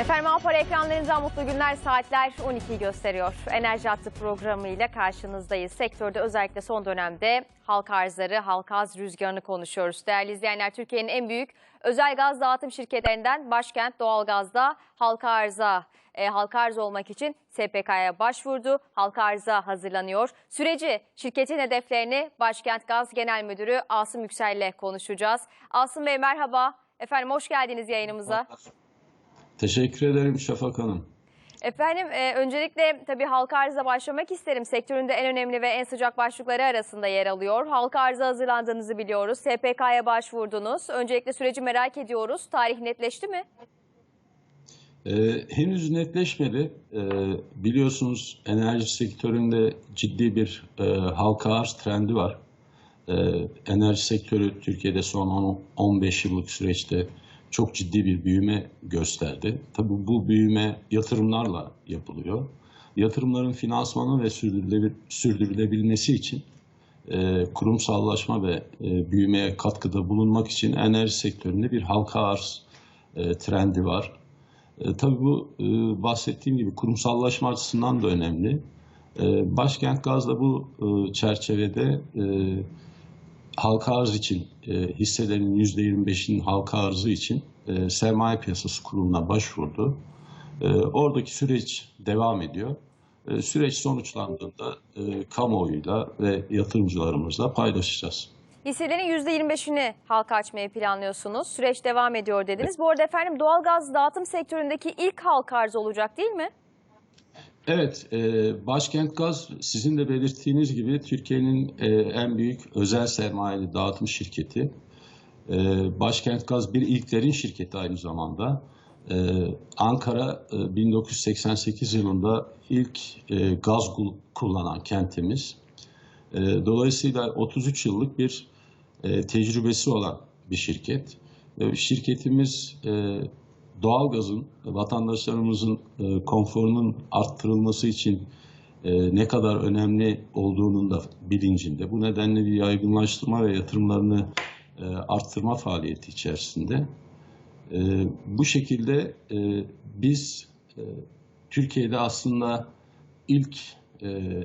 Efendim Alpara ekranlarınızdan mutlu günler saatler 12'yi gösteriyor. Enerji Hattı programıyla karşınızdayız. Sektörde özellikle son dönemde halk arzları, halk arz rüzgarını konuşuyoruz. Değerli izleyenler Türkiye'nin en büyük özel gaz dağıtım şirketlerinden Başkent Doğalgaz'da halka arza, e, halka arz olmak için SPK'ya başvurdu. Halka arza hazırlanıyor. Süreci, şirketin hedeflerini Başkent Gaz Genel Müdürü Asım Yüksel'le konuşacağız. Asım Bey merhaba. Efendim hoş geldiniz yayınımıza. Teşekkür ederim Şafak Hanım. Efendim e, öncelikle tabii halka arıza başlamak isterim. Sektöründe en önemli ve en sıcak başlıkları arasında yer alıyor. Halka arıza hazırlandığınızı biliyoruz. SPK'ya başvurdunuz. Öncelikle süreci merak ediyoruz. Tarih netleşti mi? Ee, henüz netleşmedi. Ee, biliyorsunuz enerji sektöründe ciddi bir e, halka arz trendi var. Ee, enerji sektörü Türkiye'de son 10 15 yıllık süreçte çok ciddi bir büyüme gösterdi. Tabii bu büyüme yatırımlarla yapılıyor. Yatırımların finansmanı ve sürdürülebil- sürdürülebilmesi için e, kurumsallaşma ve e, büyümeye katkıda bulunmak için enerji sektöründe bir halka arz e, trendi var. E, tabii bu e, bahsettiğim gibi kurumsallaşma açısından da önemli. E, Başkent Gaz da bu e, çerçevede e, halka arz için e, hisselerin %25'inin halka arzı için e, sermaye piyasası kuruluna başvurdu. E, oradaki süreç devam ediyor. E, süreç sonuçlandığında e, kamuoyuyla ve yatırımcılarımızla paylaşacağız. Hisselerin %25'ini halka açmayı planlıyorsunuz. Süreç devam ediyor dediniz. Bu arada efendim doğalgaz dağıtım sektöründeki ilk halka arz olacak değil mi? Evet, e, Başkent Gaz sizin de belirttiğiniz gibi Türkiye'nin e, en büyük özel sermayeli dağıtım şirketi. E, Başkent Gaz bir ilklerin şirketi aynı zamanda. E, Ankara e, 1988 yılında ilk e, gaz kul- kullanan kentimiz. E, dolayısıyla 33 yıllık bir e, tecrübesi olan bir şirket. Ve şirketimiz e, doğalgazın vatandaşlarımızın e, konforunun arttırılması için e, ne kadar önemli olduğunun da bilincinde. Bu nedenle bir yaygınlaştırma ve yatırımlarını e, arttırma faaliyeti içerisinde. E, bu şekilde e, biz e, Türkiye'de aslında ilk e,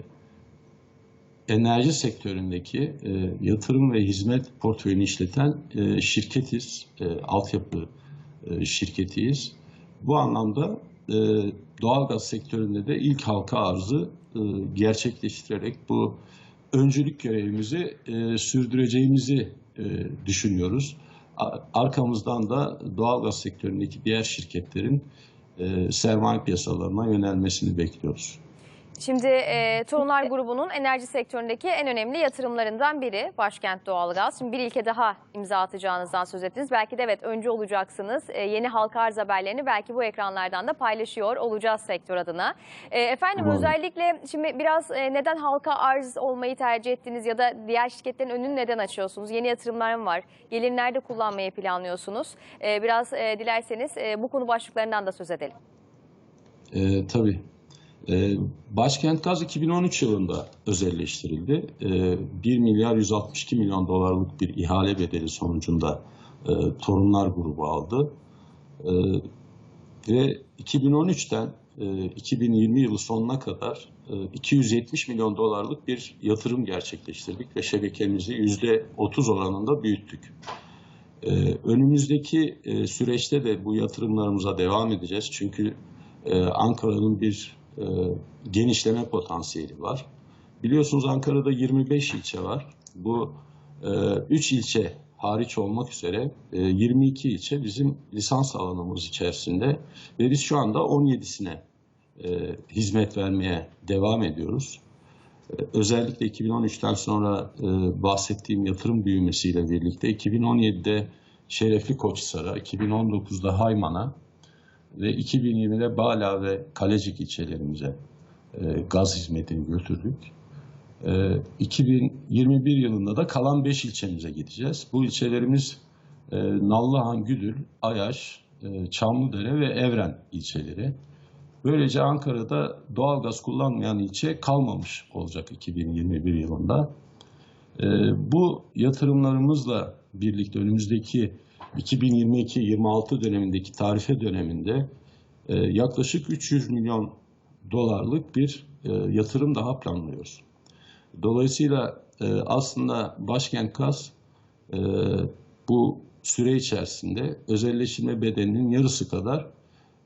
enerji sektöründeki e, yatırım ve hizmet portföyünü işleten e, şirketiz, e, altyapı şirketiyiz. Bu anlamda e, doğalgaz sektöründe de ilk halka arzı e, gerçekleştirerek bu öncülük görevimizi e, sürdüreceğimizi e, düşünüyoruz. Arkamızdan da doğalgaz sektöründeki diğer şirketlerin e, sermaye piyasalarına yönelmesini bekliyoruz. Şimdi e, Torunlar grubunun enerji sektöründeki en önemli yatırımlarından biri Başkent Doğalgaz. Şimdi bir ilke daha imza atacağınızdan söz ettiniz. Belki de evet önce olacaksınız. E, yeni halka arz haberlerini belki bu ekranlardan da paylaşıyor olacağız sektör adına. E, efendim Umarım. özellikle şimdi biraz e, neden halka arz olmayı tercih ettiniz ya da diğer şirketlerin önünü neden açıyorsunuz? Yeni yatırımlar mı var? Gelir nerede kullanmayı planlıyorsunuz? E, biraz e, dilerseniz e, bu konu başlıklarından da söz edelim. Ee, tabii. Ee, Başkent Gaz 2013 yılında özelleştirildi. Ee, 1 milyar 162 milyon dolarlık bir ihale bedeli sonucunda e, Torunlar grubu aldı. Ee, ve 2013'ten e, 2020 yılı sonuna kadar e, 270 milyon dolarlık bir yatırım gerçekleştirdik ve şebekemizi %30 oranında büyüttük. Ee, önümüzdeki e, süreçte de bu yatırımlarımıza devam edeceğiz. Çünkü e, Ankara'nın bir e, genişleme potansiyeli var. Biliyorsunuz Ankara'da 25 ilçe var. Bu 3 ilçe hariç olmak üzere e, 22 ilçe bizim lisans alanımız içerisinde ve biz şu anda 17'sine e, hizmet vermeye devam ediyoruz. E, Özellikle 2013'ten sonra e, bahsettiğim yatırım büyümesiyle birlikte 2017'de Şerefli Koçhisar'a, 2019'da Hayman'a ve 2020'de Bala ve Kalecik ilçelerimize e, gaz hizmetini götürdük. E, 2021 yılında da kalan 5 ilçemize gideceğiz. Bu ilçelerimiz e, Nallıhan, Güdül, Ayaş, e, Çamlıdere ve Evren ilçeleri. Böylece Ankara'da doğalgaz kullanmayan ilçe kalmamış olacak 2021 yılında. Ee, bu yatırımlarımızla birlikte önümüzdeki 2022-26 dönemindeki tarife döneminde e, yaklaşık 300 milyon dolarlık bir e, yatırım daha planlıyoruz. Dolayısıyla e, aslında Başkent Gaz e, bu süre içerisinde özelleştirme bedelinin yarısı kadar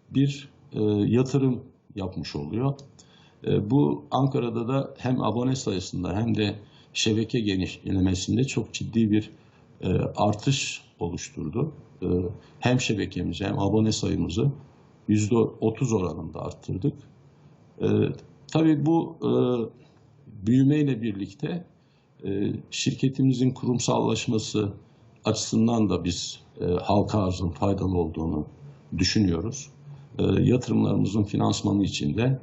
bir e, yatırım yapmış oluyor. E, bu Ankara'da da hem abone sayısında hem de şebeke genişlemesinde çok ciddi bir e, artış oluşturdu. E, hem şebekemizi hem abone sayımızı %30 oranında arttırdık. E, tabii bu e, büyümeyle birlikte e, şirketimizin kurumsallaşması açısından da biz e, halka arzın faydalı olduğunu düşünüyoruz. E, yatırımlarımızın finansmanı için de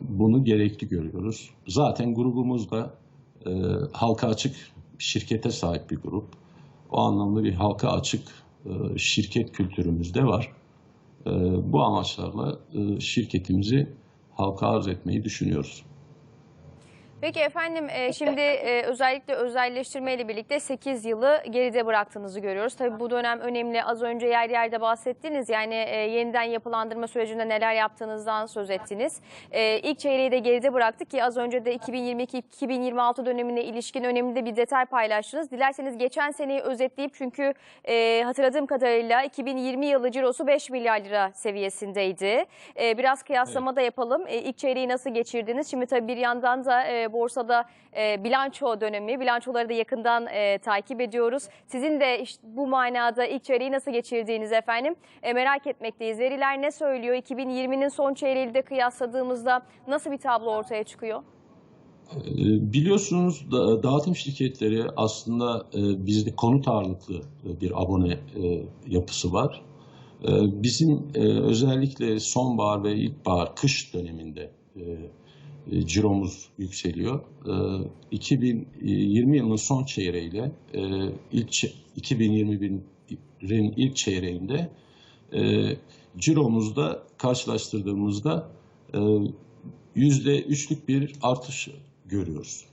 bunu gerekli görüyoruz. Zaten grubumuz da halka açık şirkete sahip bir grup. O anlamda bir halka açık e, şirket kültürümüz de var. E, bu amaçlarla e, şirketimizi halka arz etmeyi düşünüyoruz. Peki efendim e, şimdi e, özellikle özelleştirme ile birlikte 8 yılı geride bıraktığınızı görüyoruz. Tabii bu dönem önemli. Az önce yer yerde bahsettiniz. Yani e, yeniden yapılandırma sürecinde neler yaptığınızdan söz ettiniz. E, ilk çeyreği de geride bıraktık ki az önce de 2022-2026 dönemine ilişkin önemli de bir detay paylaştınız. Dilerseniz geçen seneyi özetleyip çünkü e, hatırladığım kadarıyla 2020 yılı cirosu 5 milyar lira seviyesindeydi. E, biraz kıyaslama da yapalım. E, ilk çeyreği nasıl geçirdiniz? Şimdi tabii bir yandan da e, borsada e, bilanço dönemi, bilançoları da yakından e, takip ediyoruz. Sizin de işte bu manada ilk çeyreği nasıl geçirdiğiniz efendim e, merak etmekteyiz. Veriler ne söylüyor? 2020'nin son çeyreğiyle de kıyasladığımızda nasıl bir tablo ortaya çıkıyor? E, Biliyorsunuz da- dağıtım şirketleri aslında e, bizde konut ağırlıklı e, bir abone yapısı var. Bizim özellikle sonbahar ve ilkbahar, kış döneminde ciromuz yükseliyor. E, 2020 yılının son çeyreğiyle e, ilk çe- 2021'in ilk çeyreğinde e, ciromuzda karşılaştırdığımızda e, yüzde üçlük bir artış görüyoruz.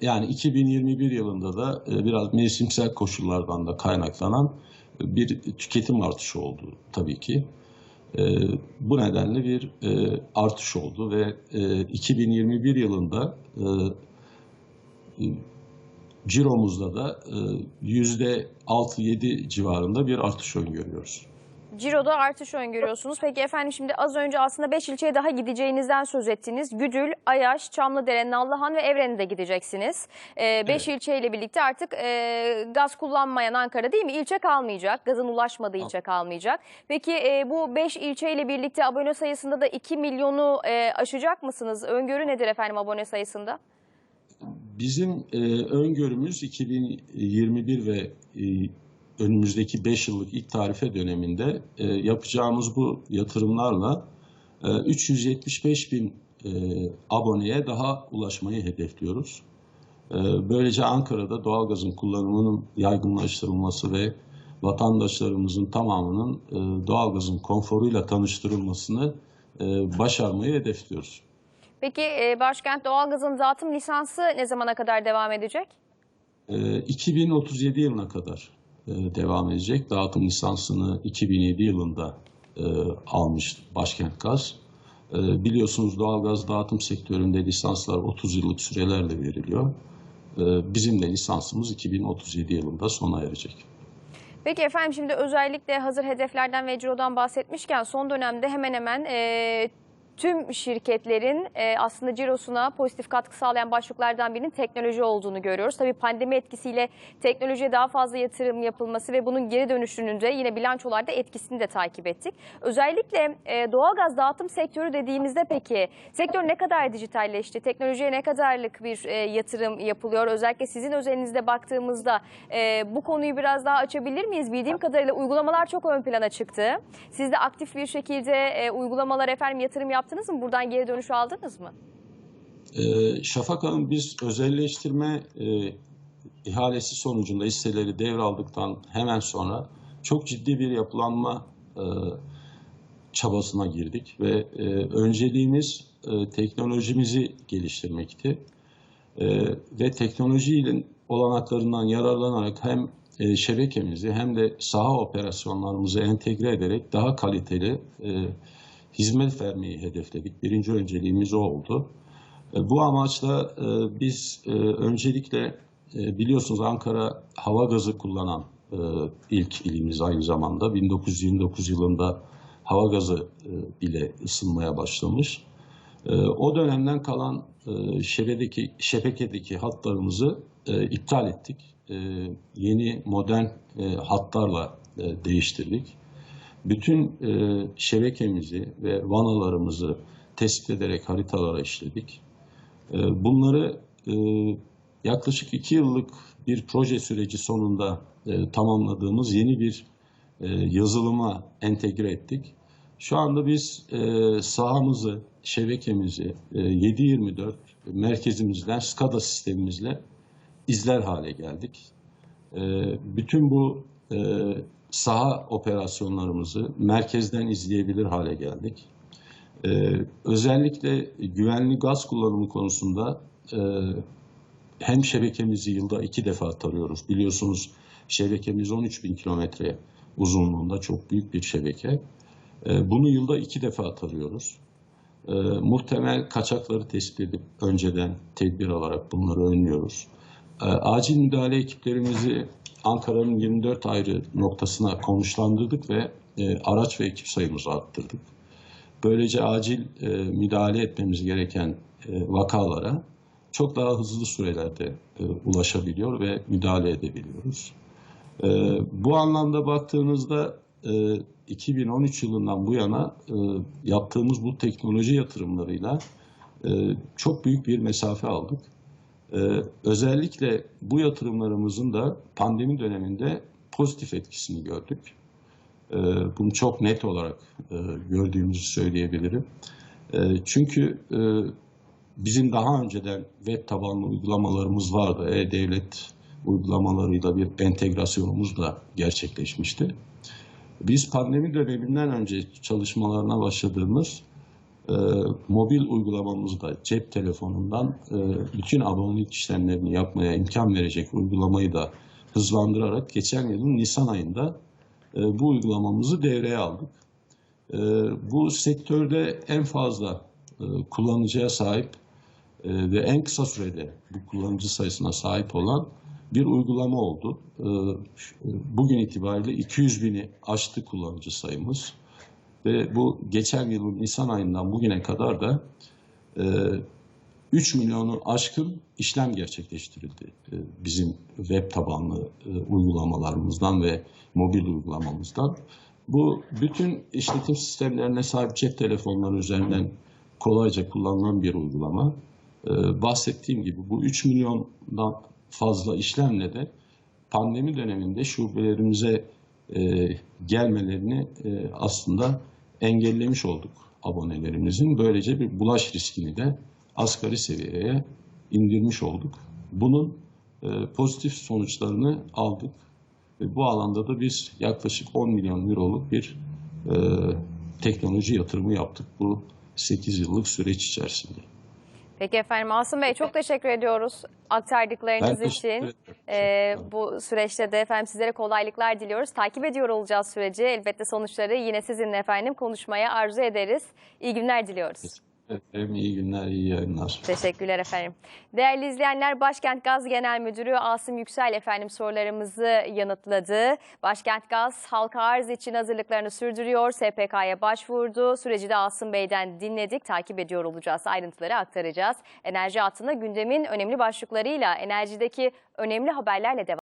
Yani 2021 yılında da e, biraz mevsimsel koşullardan da kaynaklanan bir tüketim artışı oldu tabii ki. E, Bu nedenle bir e, artış oldu ve e, 2021 yılında e, e, ciromuzda da e, yüzde 6-7 civarında bir artış öngörüyoruz. Ciro'da artış öngörüyorsunuz. Peki efendim şimdi az önce aslında 5 ilçeye daha gideceğinizden söz ettiniz. Güdül, Ayaş, Çamlıdere, Nallıhan ve Evren'e de gideceksiniz. 5 ilçeyle birlikte artık e, gaz kullanmayan Ankara değil mi? İlçe kalmayacak. Gazın ulaşmadığı ilçe kalmayacak. Peki e, bu 5 ilçeyle birlikte abone sayısında da 2 milyonu e, aşacak mısınız? Öngörü nedir efendim abone sayısında? Bizim e, öngörümüz 2021 ve e, önümüzdeki 5 yıllık ilk tarife döneminde e, yapacağımız bu yatırımlarla e, 375 bin e, aboneye daha ulaşmayı hedefliyoruz. E, böylece Ankara'da doğalgazın kullanımının yaygınlaştırılması ve vatandaşlarımızın tamamının e, doğalgazın konforuyla tanıştırılmasını e, başarmayı hedefliyoruz. Peki e, Başkent Doğalgaz'ın dağıtım lisansı ne zamana kadar devam edecek? Ee, 2037 yılına kadar e, devam edecek. Dağıtım lisansını 2007 yılında e, almış Başkent Gaz. E, Biliyorsunuz doğalgaz dağıtım sektöründe lisanslar 30 yıllık sürelerle veriliyor. E, Bizim de lisansımız 2037 yılında sona erecek. Peki efendim şimdi özellikle hazır hedeflerden ve cirodan bahsetmişken son dönemde hemen hemen e, tüm şirketlerin e, aslında cirosuna pozitif katkı sağlayan başlıklardan birinin teknoloji olduğunu görüyoruz. Tabii pandemi etkisiyle teknolojiye daha fazla yatırım yapılması ve bunun geri dönüşünün de yine bilançolarda etkisini de takip ettik. Özellikle e, doğalgaz dağıtım sektörü dediğimizde peki sektör ne kadar dijitalleşti? Teknolojiye ne kadarlık bir e, yatırım yapılıyor? Özellikle sizin özelinizde baktığımızda e, bu konuyu biraz daha açabilir miyiz? Bildiğim kadarıyla uygulamalar çok ön plana çıktı. Siz de aktif bir şekilde uygulamalar efendim yatırım yaptınız mı? Buradan geri dönüş aldınız mı? Ee, Şafak Hanım biz özelleştirme e, ihalesi sonucunda hisseleri devraldıktan hemen sonra çok ciddi bir yapılanma e, çabasına girdik ve e, önceliğimiz e, teknolojimizi geliştirmekti. E, ve teknolojinin olanaklarından yararlanarak hem e, şebekemizi hem de saha operasyonlarımızı entegre ederek daha kaliteli e, hizmet vermeyi hedefledik. Birinci önceliğimiz o oldu. E, Bu amaçla e, biz e, öncelikle biliyorsunuz Ankara hava gazı kullanan ilk ilimiz aynı zamanda. 1929 yılında hava gazı ile ısınmaya başlamış. O dönemden kalan şebedeki, şebekedeki hatlarımızı iptal ettik. Yeni modern hatlarla değiştirdik. Bütün e, şebekemizi ve vanalarımızı tespit ederek haritalara işledik. E, Bunları e, yaklaşık iki yıllık bir proje süreci sonunda e, tamamladığımız yeni bir e, yazılıma entegre ettik. Şu anda biz e, sahamızı, şebekemizi e, 7-24 merkezimizden SCADA sistemimizle izler hale geldik. E, bütün bu e, saha operasyonlarımızı merkezden izleyebilir hale geldik. E, özellikle güvenli gaz kullanımı konusunda e, hem şebekemizi yılda iki defa tarıyoruz. Biliyorsunuz şebekemiz 13 bin kilometre uzunluğunda çok büyük bir şebeke. E, Bunu yılda iki defa tarıyoruz. E, muhtemel kaçakları tespit edip önceden tedbir alarak bunları önlüyoruz. E, acil müdahale ekiplerimizi Ankara'nın 24 ayrı noktasına konuşlandırdık ve e, araç ve ekip sayımızı arttırdık. Böylece acil e, müdahale etmemiz gereken e, vakalara çok daha hızlı sürelerde ulaşabiliyor ve müdahale edebiliyoruz. Bu anlamda baktığınızda e, 2013 yılından bu yana yaptığımız bu teknoloji yatırımlarıyla çok büyük bir mesafe aldık. E, özellikle bu yatırımlarımızın da pandemi döneminde pozitif etkisini gördük. E, bunu çok net olarak e, gördüğümüzü söyleyebilirim. E, çünkü e, bizim daha önceden web tabanlı uygulamalarımız vardı. E-Devlet uygulamalarıyla bir entegrasyonumuz da gerçekleşmişti. Biz pandemi döneminden önce çalışmalarına başladığımız e, mobil uygulamamızda cep telefonundan e, bütün abonelik işlemlerini yapmaya imkan verecek uygulamayı da hızlandırarak geçen yılın Nisan ayında e, bu uygulamamızı devreye aldık. E, bu sektörde en fazla e, kullanıcıya sahip e, ve en kısa sürede bu kullanıcı sayısına sahip olan bir uygulama oldu. E, Bugün itibariyle 200 bini aştı kullanıcı sayımız ve bu geçen yılın Nisan ayından bugüne kadar da e, 3 milyonu aşkın işlem gerçekleştirildi e, bizim web tabanlı e, uygulamalarımızdan ve mobil uygulamamızdan. Bu bütün işletim sistemlerine sahip cep telefonları üzerinden kolayca kullanılan bir uygulama. Ee, bahsettiğim gibi bu 3 milyondan fazla işlemle de pandemi döneminde şubelerimize e, gelmelerini e, aslında engellemiş olduk abonelerimizin. Böylece bir bulaş riskini de asgari seviyeye indirmiş olduk. Bunun e, pozitif sonuçlarını aldık. Ve bu alanda da biz yaklaşık 10 milyon euroluk bir e, teknoloji yatırımı yaptık bu 8 yıllık süreç içerisinde. Peki efendim Asım Bey çok teşekkür ediyoruz aktardıklarınız Ben için. Ee, bu süreçte de efendim sizlere kolaylıklar diliyoruz. Takip ediyor olacağız süreci. Elbette sonuçları yine sizinle efendim konuşmaya arzu ederiz. İyi günler diliyoruz. Efendim iyi günler, iyi yayınlar. Teşekkürler efendim. Değerli izleyenler Başkent Gaz Genel Müdürü Asım Yüksel efendim sorularımızı yanıtladı. Başkent Gaz halka arz için hazırlıklarını sürdürüyor. SPK'ya başvurdu. Süreci de Asım Bey'den dinledik. Takip ediyor olacağız. Ayrıntıları aktaracağız. Enerji altında gündemin önemli başlıklarıyla enerjideki önemli haberlerle devam